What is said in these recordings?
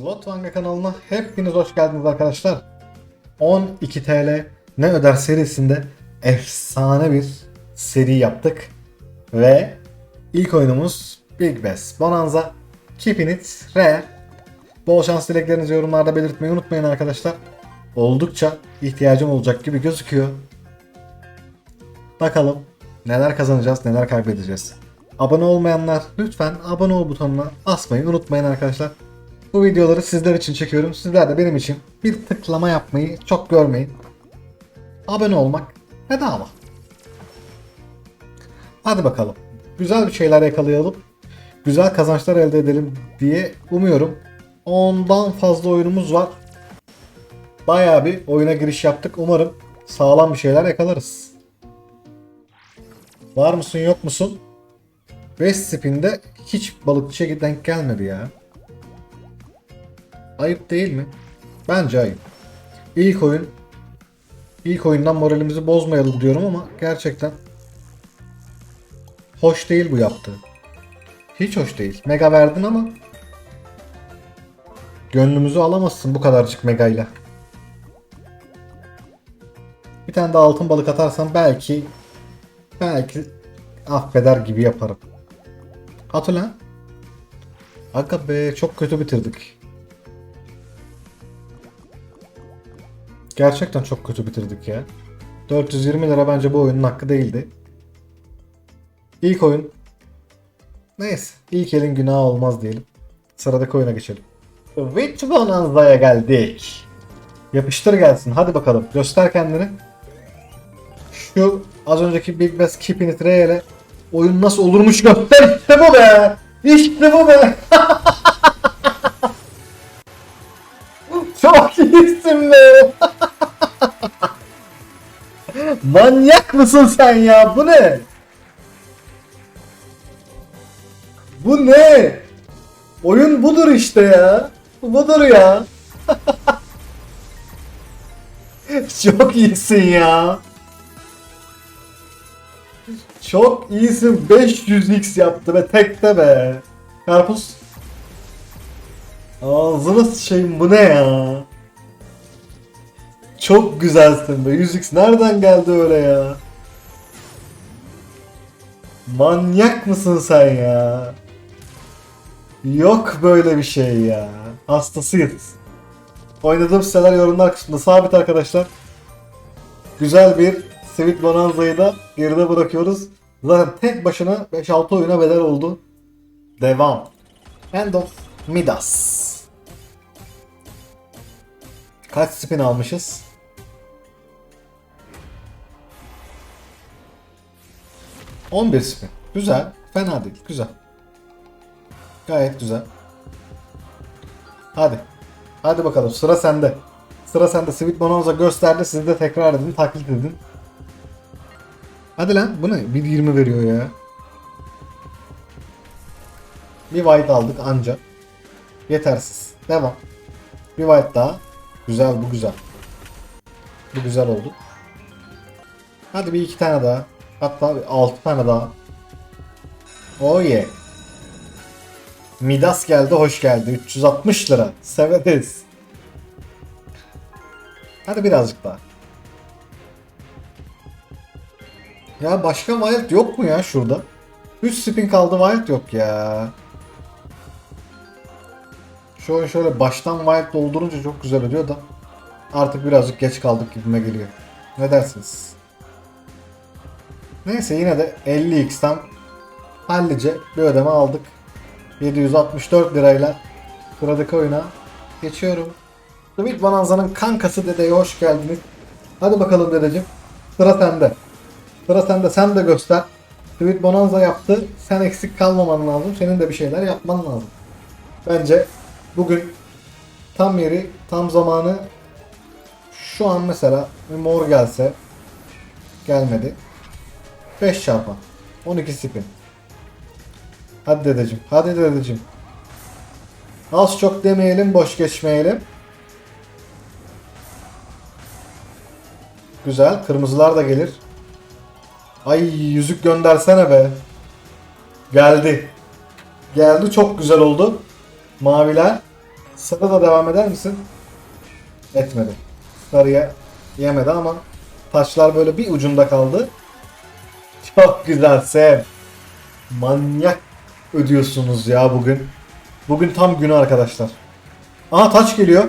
Slot Vanga kanalına hepiniz hoş geldiniz arkadaşlar. 12 TL ne öder serisinde efsane bir seri yaptık. Ve ilk oyunumuz Big Bass Bonanza Keep in it Rare. Bol şans dileklerinizi yorumlarda belirtmeyi unutmayın arkadaşlar. Oldukça ihtiyacım olacak gibi gözüküyor. Bakalım neler kazanacağız, neler kaybedeceğiz. Abone olmayanlar lütfen abone ol butonuna basmayı unutmayın arkadaşlar. Bu videoları sizler için çekiyorum. Sizler de benim için bir tıklama yapmayı çok görmeyin. Abone olmak bedava. Hadi bakalım. Güzel bir şeyler yakalayalım. Güzel kazançlar elde edelim diye umuyorum. Ondan fazla oyunumuz var. Bayağı bir oyuna giriş yaptık. Umarım sağlam bir şeyler yakalarız. Var mısın yok musun? 5 spinde hiç balıkçıya denk gelmedi ya. Ayıp değil mi? Bence ayıp. İlk oyun ilk oyundan moralimizi bozmayalım diyorum ama gerçekten hoş değil bu yaptığı. Hiç hoş değil. Mega verdin ama gönlümüzü alamazsın bu kadarcık megayla. Bir tane de altın balık atarsan belki belki affeder gibi yaparım. At ulan. Aga be çok kötü bitirdik. Gerçekten çok kötü bitirdik ya. 420 lira bence bu oyunun hakkı değildi. İlk oyun. Neyse. ilk elin günahı olmaz diyelim. Sıradaki oyuna geçelim. Witch Bonanza'ya geldik. Yapıştır gelsin. Hadi bakalım. Göster kendini. Şu az önceki Big Bass Keep It Real'e oyun nasıl olurmuş göster. İşte bu be. İşte bu be. Be. Manyak mısın sen ya? Bu ne? Bu ne? Oyun budur işte ya. Budur ya. Çok iyisin ya. Çok iyisin. 500x yaptı ve tekte be. Karpuz. Ağzına sıçayım bu ne ya? Çok güzelsin be. 100x nereden geldi öyle ya? Manyak mısın sen ya? Yok böyle bir şey ya. Hastasıyız. Oynadığım siteler yorumlar kısmında sabit arkadaşlar. Güzel bir Sweet Bonanza'yı da geride bırakıyoruz. Zaten tek başına 5-6 oyuna bedel oldu. Devam. End of Midas. Kaç spin almışız? ...11 spin. Güzel. Fena değil. Güzel. Gayet güzel. Hadi. Hadi bakalım sıra sende. Sıra sende. Sweet Bonanza gösterdi. Siz de tekrar edin. Taklit edin. Hadi lan. Bu ne? 1.20 veriyor ya. Bir white aldık anca. Yetersiz. Devam. Bir white daha. Güzel bu güzel. Bu güzel oldu. Hadi bir iki tane daha. Hatta bir altı tane daha. Oh yeah. Midas geldi hoş geldi. 360 lira. Severiz. Hadi birazcık daha. Ya başka wild yok mu ya şurada? 3 spin kaldı wild yok ya. Şöyle şöyle baştan wild doldurunca çok güzel oluyor da artık birazcık geç kaldık gibime geliyor. Ne dersiniz? Neyse yine de 50x'ten hallice bir ödeme aldık. 764 lirayla sıradaki oyuna geçiyorum. Sweet Bonanza'nın kankası dedeye hoş geldiniz. Hadi bakalım dedeciğim. Sıra sende. Sıra sende. Sen de göster. Sweet Bonanza yaptı. Sen eksik kalmaman lazım. Senin de bir şeyler yapman lazım. Bence bugün tam yeri, tam zamanı şu an mesela bir mor gelse gelmedi. 5 çarpan. 12 spin. Hadi dedeciğim. Hadi dedeciğim. Az çok demeyelim, boş geçmeyelim. Güzel. Kırmızılar da gelir. Ay yüzük göndersene be. Geldi. Geldi çok güzel oldu. Maviler. Sarı da devam eder misin? Etmedi. Sarıya yemedi ama taşlar böyle bir ucunda kaldı. Çok güzel Sev. Manyak ödüyorsunuz ya bugün. Bugün tam günü arkadaşlar. Aha taç geliyor.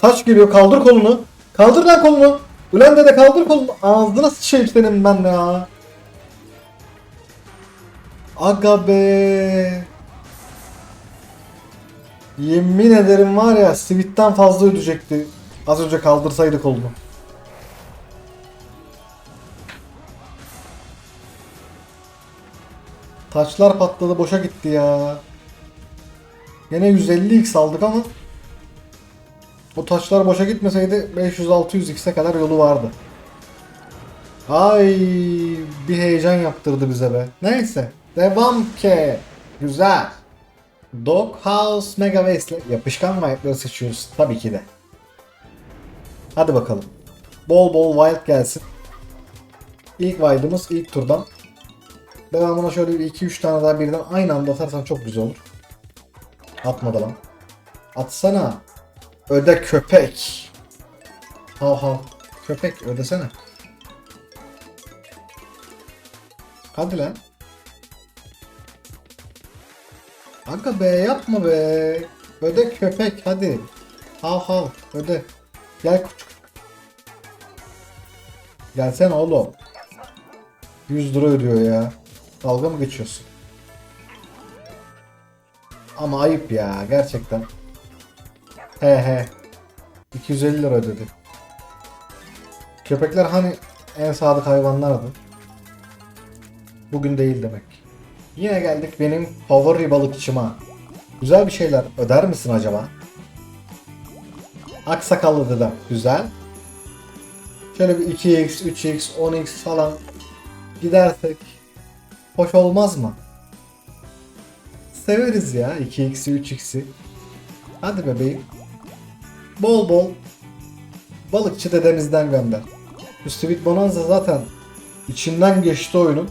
Taç geliyor. Kaldır kolunu. Kaldır lan kolunu. Ulan dede kaldır kolunu. Ağzına sıçayım senin ben ya. Aga be. Yemin ederim var ya Sweet'ten fazla ödeyecekti. Az önce kaldırsaydı kolunu. Taçlar patladı boşa gitti ya. Yine 150x aldık ama o taşlar boşa gitmeseydi 500-600x'e kadar yolu vardı. Ay bir heyecan yaptırdı bize be. Neyse. Devam ki. Güzel. Doghouse Mega Waste'le yapışkan wild'ları seçiyoruz tabii ki de. Hadi bakalım. Bol bol wild gelsin. İlk wild'ımız ilk turdan. Devamına şöyle bir 2-3 tane daha birden aynı anda atarsan çok güzel olur. Atmadı lan. Atsana. Öde köpek. Hav hav. Köpek ödesene. Hadi lan. Aga be yapma be. Öde köpek hadi. Hav hav öde. Gel küçük. Gelsene oğlum. 100 lira ödüyor ya. Dalga mı geçiyorsun? Ama ayıp ya gerçekten. He he. 250 lira ödedi. Köpekler hani en sadık hayvanlardı. Bugün değil demek. Yine geldik benim favori balıkçıma. Güzel bir şeyler öder misin acaba? Aksakallı dedem. Güzel. Şöyle bir 2x, 3x, 10x falan gidersek hoş olmaz mı? Severiz ya 2x'i 3x'i. Hadi bebeğim. Bol bol balıkçı dedemizden gönder. Bu Sweet Bonanza zaten içinden geçti oyunun.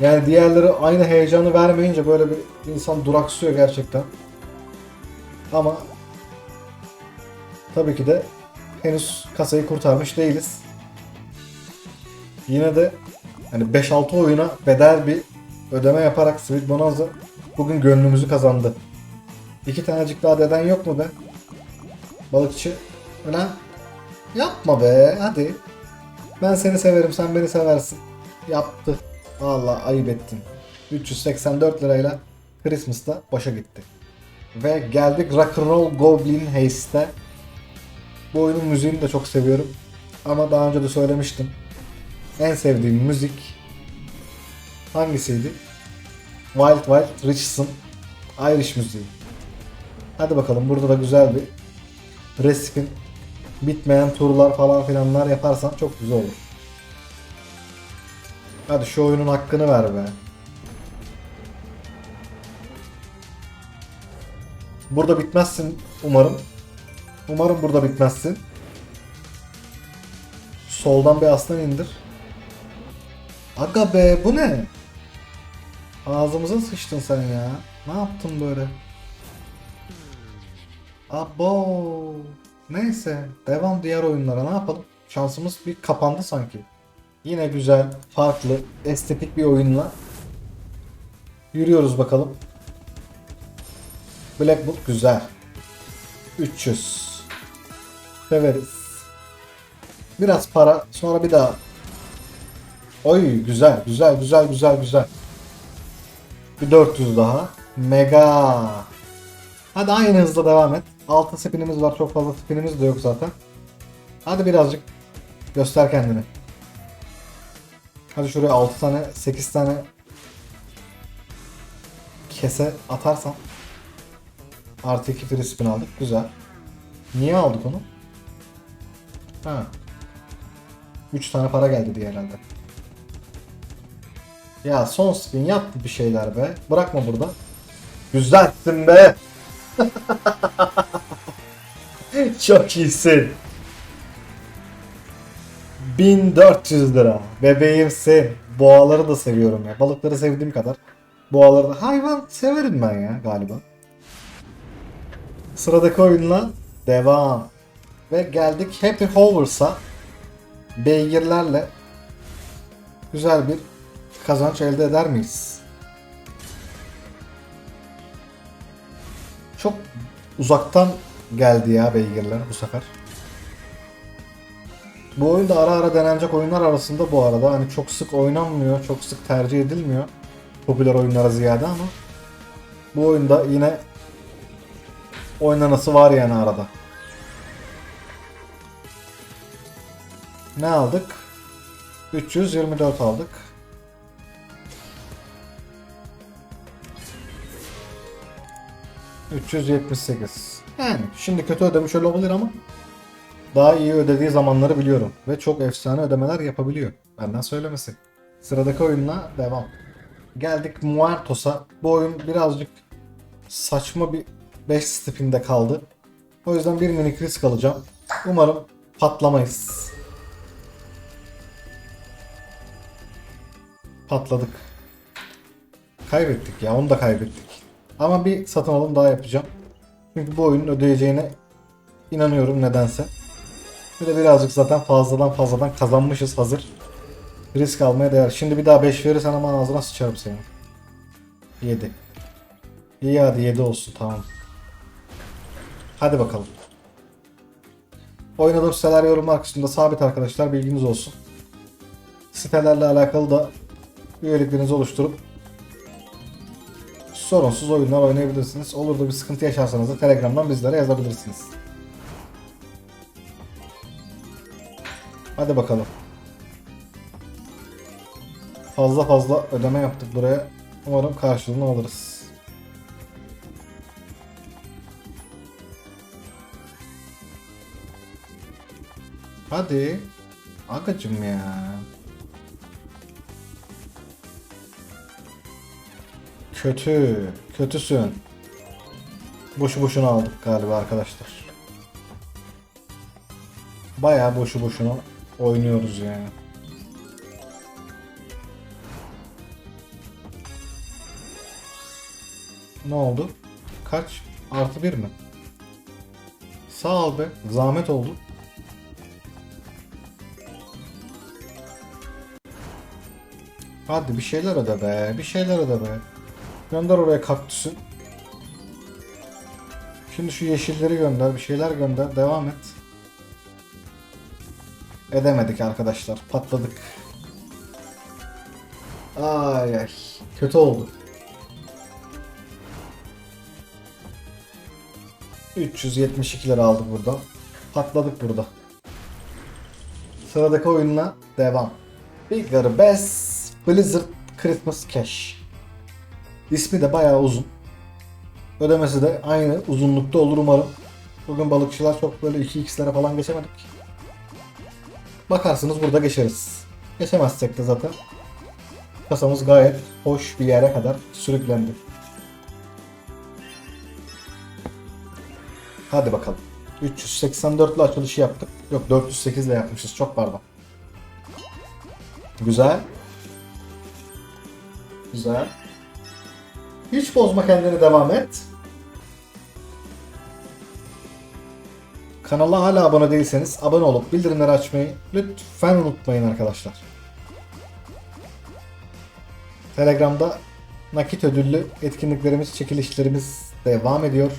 Yani diğerleri aynı heyecanı vermeyince böyle bir insan duraksıyor gerçekten. Ama tabii ki de henüz kasayı kurtarmış değiliz. Yine de hani 5-6 oyuna bedel bir ödeme yaparak Sweet Bonanza bugün gönlümüzü kazandı. İki tanecik daha deden yok mu be? Balıkçı. Ulan yapma be hadi. Ben seni severim sen beni seversin. Yaptı. Vallahi ayıp ettin. 384 lirayla Christmas'ta boşa gitti. Ve geldik Rock'n'Roll Goblin Haste'e. Bu oyunun müziğini de çok seviyorum. Ama daha önce de söylemiştim. En sevdiğim müzik hangisiydi? Wild Wild Richardson Irish müziği. Hadi bakalım burada da güzel bir respin bitmeyen turlar falan filanlar yaparsan çok güzel olur. Hadi şu oyunun hakkını ver be. Burada bitmezsin umarım. Umarım burada bitmezsin. Soldan bir aslan indir. Aga be bu ne? Ağzımıza sıçtın sen ya. Ne yaptın böyle? Abo. Neyse. Devam diğer oyunlara ne yapalım? Şansımız bir kapandı sanki. Yine güzel, farklı, estetik bir oyunla yürüyoruz bakalım. Black Book güzel. 300. Severiz. Biraz para, sonra bir daha. Oy güzel, güzel, güzel, güzel, güzel. Bir 400 daha. Mega. Hadi aynı hızla devam et. 6 spinimiz var. Çok fazla spinimiz de yok zaten. Hadi birazcık göster kendini. Hadi şuraya 6 tane 8 tane kese atarsam artı 2 free spin aldık. Güzel. Niye aldık onu? Ha. 3 tane para geldi diye herhalde. Ya son spin yaptı bir şeyler be. Bırakma burada. Güzelsin be. Çok iyisin. 1400 lira. Bebeğimsin. Boğaları da seviyorum ya. Balıkları sevdiğim kadar. Boğaları da hayvan severim ben ya galiba. Sıradaki oyunla devam. Ve geldik Happy Hovers'a. Beygirlerle güzel bir kazanç elde eder miyiz? Çok uzaktan geldi ya beygirler bu sefer. Bu oyun da ara ara denenecek oyunlar arasında bu arada. Hani çok sık oynanmıyor, çok sık tercih edilmiyor. Popüler oyunlara ziyade ama bu oyunda yine oynanası var yani arada. Ne aldık? 324 aldık. ...378. Yani şimdi kötü ödemiş olabilir ama... ...daha iyi ödediği zamanları biliyorum. Ve çok efsane ödemeler yapabiliyor. Benden söylemesi. Sıradaki oyunla devam. Geldik Muertos'a. Bu oyun birazcık... ...saçma bir 5 stepinde kaldı. O yüzden bir minik risk alacağım. Umarım patlamayız. Patladık. Kaybettik ya onu da kaybettik. Ama bir satın alım daha yapacağım. Çünkü bu oyunun ödeyeceğine inanıyorum nedense. Bir de birazcık zaten fazladan fazladan kazanmışız hazır. Risk almaya değer. Şimdi bir daha 5 verirsen ama ağzına sıçarım senin. 7. İyi hadi 7 olsun tamam. Hadi bakalım. Oynadığım siteler yorumlar kısmında sabit arkadaşlar bilginiz olsun. Sitelerle alakalı da üyeliklerinizi oluşturup sorunsuz oyunlar oynayabilirsiniz. Olur da bir sıkıntı yaşarsanız da Telegram'dan bizlere yazabilirsiniz. Hadi bakalım. Fazla fazla ödeme yaptık buraya. Umarım karşılığını alırız. Hadi. Agacım ya. Kötü. Kötüsün. Boşu boşuna aldık galiba arkadaşlar. Bayağı boşu boşuna oynuyoruz yani. Ne oldu? Kaç? Artı bir mi? Sağ ol be. Zahmet oldu. Hadi bir şeyler öde be. Bir şeyler öde be. Gönder oraya kaktüsü. Şimdi şu yeşilleri gönder. Bir şeyler gönder. Devam et. Edemedik arkadaşlar. Patladık. Ay ay. Kötü oldu. 372 lira aldık burada. Patladık burada. Sıradaki oyunla devam. Bigger Bass Blizzard Christmas Cash. İsmi de bayağı uzun. Ödemesi de aynı uzunlukta olur umarım. Bugün balıkçılar çok böyle 2x'lere falan geçemedik. Bakarsınız burada geçeriz. Geçemezsek de zaten kasamız gayet hoş bir yere kadar sürüklendi. Hadi bakalım. 384 ile açılışı yaptık. Yok 408 ile yapmışız. Çok pardon. Güzel. Güzel. Hiç bozma kendini devam et. Kanala hala abone değilseniz abone olup bildirimleri açmayı lütfen unutmayın arkadaşlar. Telegram'da nakit ödüllü etkinliklerimiz, çekilişlerimiz devam ediyor.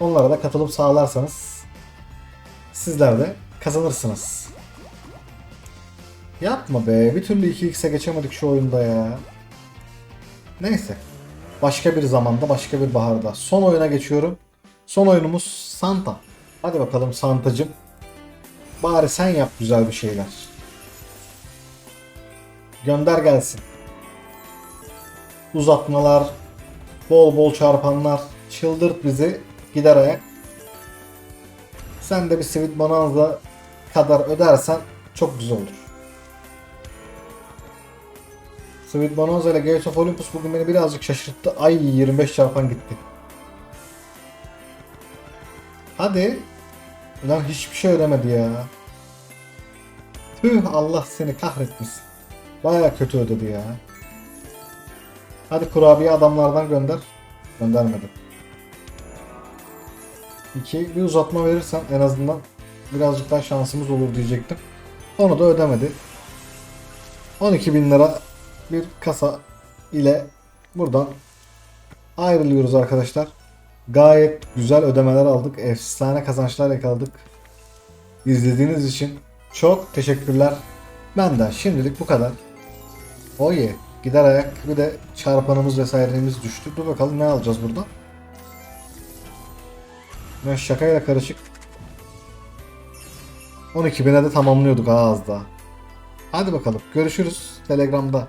Onlara da katılım sağlarsanız sizler de kazanırsınız. Yapma be. Bir türlü 2x'e geçemedik şu oyunda ya. Neyse. Başka bir zamanda, başka bir baharda. Son oyuna geçiyorum. Son oyunumuz Santa. Hadi bakalım Santa'cım. Bari sen yap güzel bir şeyler. Gönder gelsin. Uzatmalar, bol bol çarpanlar, çıldırt bizi, gider ayak. Sen de bir Sweet Bonanza kadar ödersen çok güzel olur. Sweet Bonanza ile Gates of Olympus bugün beni birazcık şaşırttı. Ay 25 çarpan gitti. Hadi. Ulan hiçbir şey ödemedi ya. Tüh Allah seni kahretmesin. Baya kötü ödedi ya. Hadi kurabiye adamlardan gönder. Göndermedi. 2 bir uzatma verirsen en azından birazcık daha şansımız olur diyecektim. Onu da ödemedi. 12 bin lira bir kasa ile buradan ayrılıyoruz arkadaşlar. Gayet güzel ödemeler aldık. Efsane kazançlar yakaladık. İzlediğiniz için çok teşekkürler. Benden şimdilik bu kadar. Oye gider ayak bir de çarpanımız vesairemiz düştü. Dur bakalım ne alacağız burada. Ben şakayla karışık 12 bine de tamamlıyorduk ha az daha. Hadi bakalım görüşürüz Telegram'da.